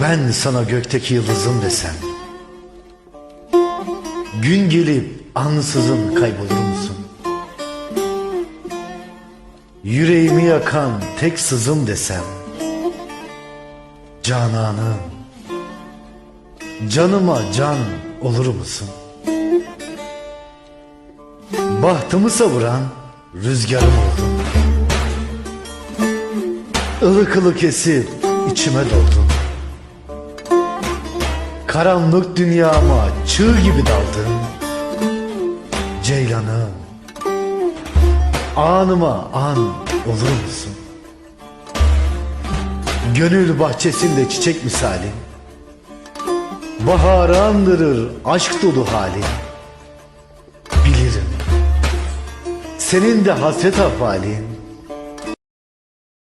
Ben sana gökteki yıldızım desem Gün gelip ansızın kaybolur musun? Yüreğimi yakan tek sızım desem Cananım Canıma can olur musun? Bahtımı savuran rüzgarım oldun Ilık ılık esip içime doldun Karanlık dünyama çığ gibi daldın. Ceylanım Anıma an olur musun? Gönül bahçesinde çiçek misali. Baharı andırır aşk dolu hali. Bilirim Senin de hasret afalin